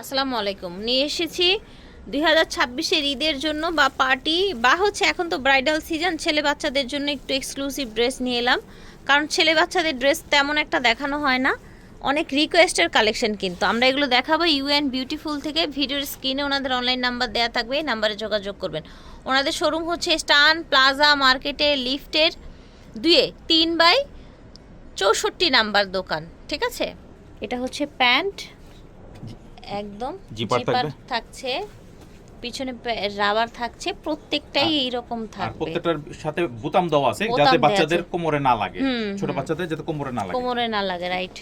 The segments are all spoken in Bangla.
আসসালামু আলাইকুম। নিয়ে এসেছি দুই হাজার ছাব্বিশের ঈদের জন্য বা পার্টি, বা হচ্ছে এখন তো ব্রাইডাল সিজন ছেলে বাচ্চাদের জন্য একটু এক্সক্লুসিভ ড্রেস নিয়ে এলাম। কারণ ছেলে বাচ্চাদের ড্রেস তেমন একটা দেখানো হয় না। অনেক রিকোয়েস্টের কালেকশন কিন্তু। আমরা এগুলো দেখাবো ইউএন বিউটিফুল থেকে। ভিডিওর স্ক্রিনে ওনাদের অনলাইন নাম্বার দেওয়া থাকবে, এই নাম্বারে যোগাযোগ করবেন। ওনাদের শোরুম হচ্ছে স্টান প্লাজা মার্কেটে লিফটের দুয়ে, তিন বাই চৌষট্টি নাম্বার দোকান। ঠিক আছে? এটা হচ্ছে প্যান্ট। একদম। জিপার থাকছে পিছনে রাবার থাকছে প্রত্যেকটাই এইরকম থাকবে। প্রত্যেকটার সাথে বোতাম দেওয়া আছে যাতে বাচ্চাদের কোমরে না লাগে। ছোট বাচ্চাদের যাতে কোমরে না লাগে। কোমরে না লাগে রাইট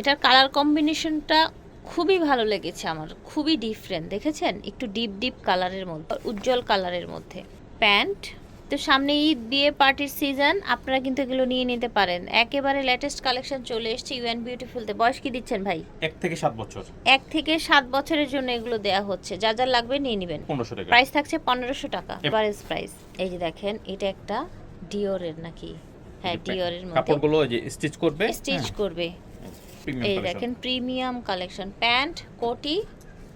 এটার কালার কম্বিনেশনটা খুবই ভালো লেগেছে আমার খুবই ডিফারেন্ট দেখেছেন? একটু ডিপ ডিপ কালারের মধ্যে উজ্জ্বল কালারের মধ্যে। প্যান্ট তো সামনে ঈদ বিয়ে পার্টির সিজন আপনারা কিন্তু এগুলো নিয়ে নিতে পারেন। একেবারে লেটেস্ট কালেকশন চলে এসেছে ইউএন বিউটিফুলতে বয়স কি দিচ্ছেন ভাই? এক থেকে সাত বছর। এক থেকে সাত বছরের জন্য এগুলো দেয়া হচ্ছে। যা যা লাগবে নিয়ে নেবেন। পনেরোশো টাকা। প্রাইস থাকছে পনেরোশো টাকা এভারেজ প্রাইস এই যে দেখেন এটা একটা ডিওরের নাকি? হ্যাঁ ডিওরের মধ্যে। কাপড়গুলো যে স্টিচ করবে? স্টিচ করবে। এই দেখেন প্রিমিয়াম কালেকশন প্যান্ট কোটি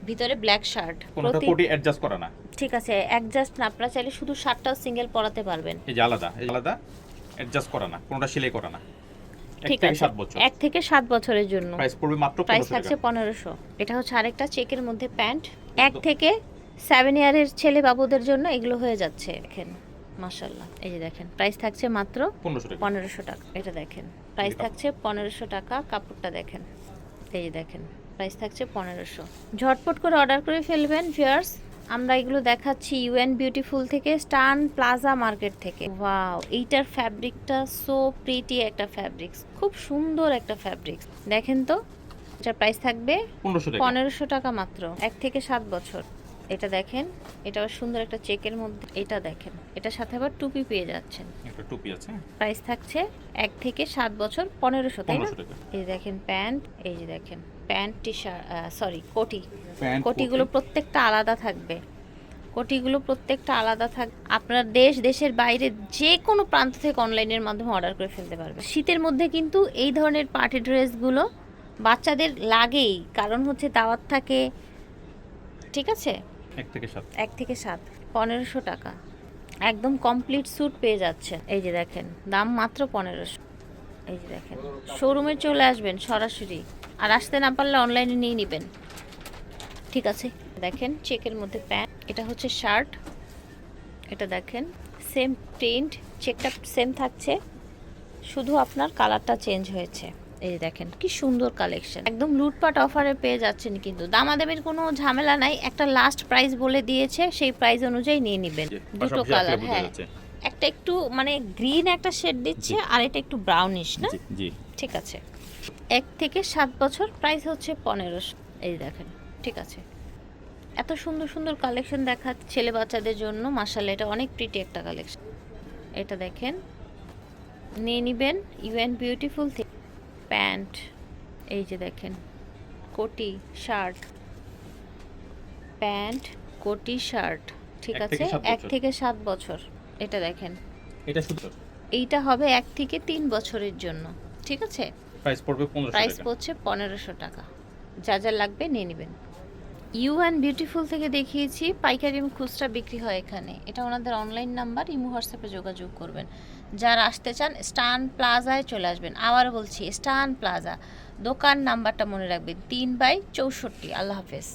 ভিতরে ব্ল্যাক শার্ট কোনটা কোটি অ্যাডজাস্ট করা না। ঠিক আছে অ্যাডজাস্ট না আপনারা চাইলে শুধু শার্টটাও সিঙ্গেল পরাতে পারবেন। এই যে আলাদা এই আলাদা অ্যাডজাস্ট করা না কোনটা সেলাই করা না। ঠিক আছে এক থেকে সাত বছরের জন্য। প্রাইস পড়বে মাত্র প্রাইস থাকছে পনেরোশো। এটা হচ্ছে আরেকটা চেকের মধ্যে প্যান্ট। এক থেকে সেভেন ইয়ারের ছেলে বাবুদের জন্য এগুলো হয়ে যাচ্ছে দেখেন মাশাল্লাহ এই যে দেখেন প্রাইস থাকছে মাত্র পনেরোশো টাকা। এটা দেখেন প্রাইস থাকছে পনেরোশো টাকা কাপড়টা দেখেন এই যে দেখেন প্রাইস থাকছে পনেরোশো। ঝটপট করে অর্ডার করে ফেলবেন ভিউয়ার্স আমরা এগুলো দেখাচ্ছি ইউএন বিউটিফুল থেকে স্টান প্লাজা মার্কেট থেকে। ওয়াও এইটার ফ্যাব্রিকটা সো প্রিটি একটা ফ্যাব্রিক্স খুব সুন্দর একটা ফ্যাব্রিক্স দেখেন তো এটার প্রাইস থাকবে পনেরোশো টাকা। মাত্র এক থেকে সাত বছর। এটা দেখেন এটা আবার সুন্দর একটা চেকের মধ্যে এটা দেখেন এটার সাথে আবার টুপি পেয়ে যাচ্ছেন। একটা টুপি আছে। প্রাইস থাকছে এক থেকে সাত বছর পনেরোশো তাই না? টাকা। এই দেখেন প্যান্ট এই যে দেখেন। প্যান্ট টি শার্ট সরি কোটি। কোটিগুলো প্রত্যেকটা আলাদা থাকবে। কোটিগুলো প্রত্যেকটা আলাদা থাক আপনার দেশ দেশের বাইরে যে কোনো প্রান্ত থেকে অনলাইনের মাধ্যমে অর্ডার করে ফেলতে পারবে। শীতের মধ্যে কিন্তু এই ধরনের পার্টি ড্রেসগুলো বাচ্চাদের লাগেই। কারণ হচ্ছে দাওয়াত থাকে ঠিক আছে? এক থেকে সাত। এক থেকে সাত পনেরোশো টাকা। একদম কমপ্লিট স্যুট পেয়ে যাচ্ছে। এই যে দেখেন দাম মাত্র পনেরোশো। এই যে দেখেন শোরুমে চলে আসবেন সরাসরি আর আসতে না পারলে অনলাইনে নিয়ে নেবেন। ঠিক আছে দেখেন চেকের মধ্যে প্যান্ট এটা হচ্ছে শার্ট এটা দেখেন সেম প্রিন্ট চেকটা সেম থাকছে শুধু আপনার কালারটা চেঞ্জ হয়েছে। এই দেখেন কি সুন্দর কালেকশন একদম লুটপাট অফারে পেয়ে যাচ্ছেন কিন্তু দামাদামির কোনো ঝামেলা নাই একটা লাস্ট প্রাইস বলে দিয়েছে সেই প্রাইস অনুযায়ী নিয়ে নেবেন। দুটো কালার হ্যাঁ। একটা একটু মানে গ্রিন একটা শেড দিচ্ছে আর এটা একটু ব্রাউনিশ না? জি ঠিক আছে। এক থেকে সাত বছর প্রাইস হচ্ছে পনেরোশো এই দেখেন ঠিক আছে। এত সুন্দর সুন্দর কালেকশন দেখা ছেলে বাচ্চাদের জন্য মাসাল্লাহ এটা অনেক প্রিটি একটা কালেকশন এটা দেখেন নিয়ে নিবেন ইউএন বিউটিফুল প্যান্ট এই যে দেখেন কোটি শার্ট প্যান্ট কোটি শার্ট ঠিক আছে? এক থেকে সাত বছর। এটা দেখেন। এটা শুধু এইটা হবে এক থেকে তিন বছরের জন্য ঠিক আছে? প্রাইস পড়বে পনেরোশো প্রাইস পড়ছে পনেরোশো টাকা। যা যা লাগবে নিয়ে নেবেন। ইউ অ্যান্ড বিউটিফুল থেকে দেখিয়েছি পাইকারি এবং খুচরা বিক্রি হয় এখানে। এটা ওনাদের অনলাইন নাম্বার ইমো হোয়াটসঅ্যাপে যোগাযোগ করবেন। যারা আসতে চান স্টান প্লাজায় চলে আসবেন। আবার বলছি স্টান প্লাজা দোকান নাম্বারটা মনে রাখবেন তিন বাই চৌষট্টি। আল্লাহ হাফেজ।